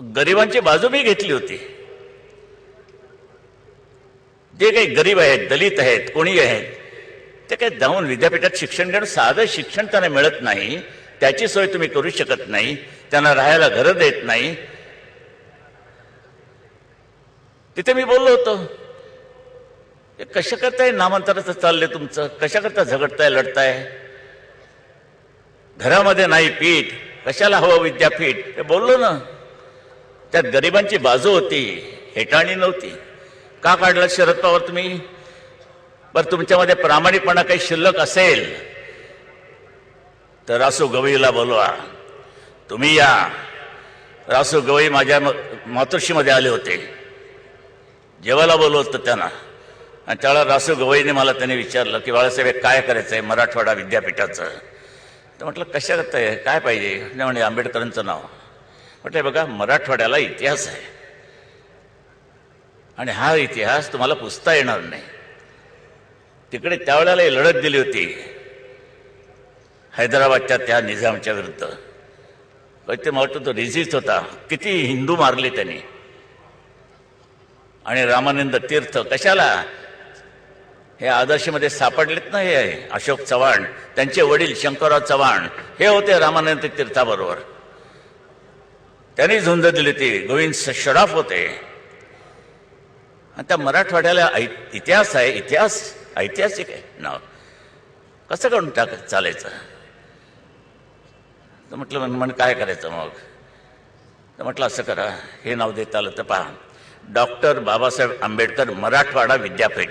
गरिबांची बाजू मी घेतली होती. जे काही गरीब आहेत दलित आहेत कोणी आहेत ते काही जाऊन विद्यापीठात शिक्षण घेणं साधं शिक्षण त्यांना मिळत नाही त्याची सोय तुम्ही करू शकत नाही त्यांना राहायला घरं देत नाही. तिथे मी बोललो होतो कशा करताय नामांतराचं चाललंय तुमचं? कशा करता झगडताय लढताय? घरामध्ये नाही पीठ कशाला हवं विद्यापीठ? हे बोललो ना त्यात गरिबांची बाजू होती हेटाळणी नव्हती. का काढलं शरद पवार तुम्ही? बरं तुमच्यामध्ये प्रामाणिकपणा काही शिल्लक असेल तर रासू गवईला बोलवा. तुम्ही या. रासू गवई माझ्या म- मातोश्रीमध्ये आले होते. जेवायला बोलवत होतं त्यांना. आणि त्यावेळेला रासू गवईने मला त्याने विचारलं की बाळासाहेब काय करायचं आहे मराठवाडा विद्यापीठाचं? तर म्हटलं कशा करताय काय पाहिजे? नाही म्हणे आंबेडकरांचं नाव. म्हटलं बघा मराठवाड्याला इतिहास आहे. आणि हा इतिहास तुम्हाला पुसता येणार नाही. तिकडे त्यावेळेला लढत दिली होती. हैदराबादच्या त्या निजामच्या विरुद्ध. ते मला वाटतं तो रिझिस्ट होता. किती हिंदू मारले त्यांनी. आणि रामानंद तीर्थ कशाला? हे आदर्शमध्ये सापडलेत ना हे अशोक चव्हाण त्यांचे वडील शंकरराव चव्हाण. हे होते रामानंद तीर्थाबरोबर. त्यांनी झुंज दिली ती. गोविंद शराफ होते. आणि त्या मराठवाड्याला ऐ- इतिहास आहे इतिहास ऐतिहासिक आहे. नाव. कसं करून टाक चालायचं? तर म्हटलं म्हण म्हण काय करायचं मग? तर म्हटलं असं करा. हे नाव देता आलं तर पहा. डॉक्टर बाबासाहेब आंबेडकर मराठवाडा विद्यापीठ.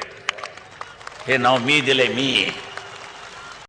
हे नाव मी दिले मी.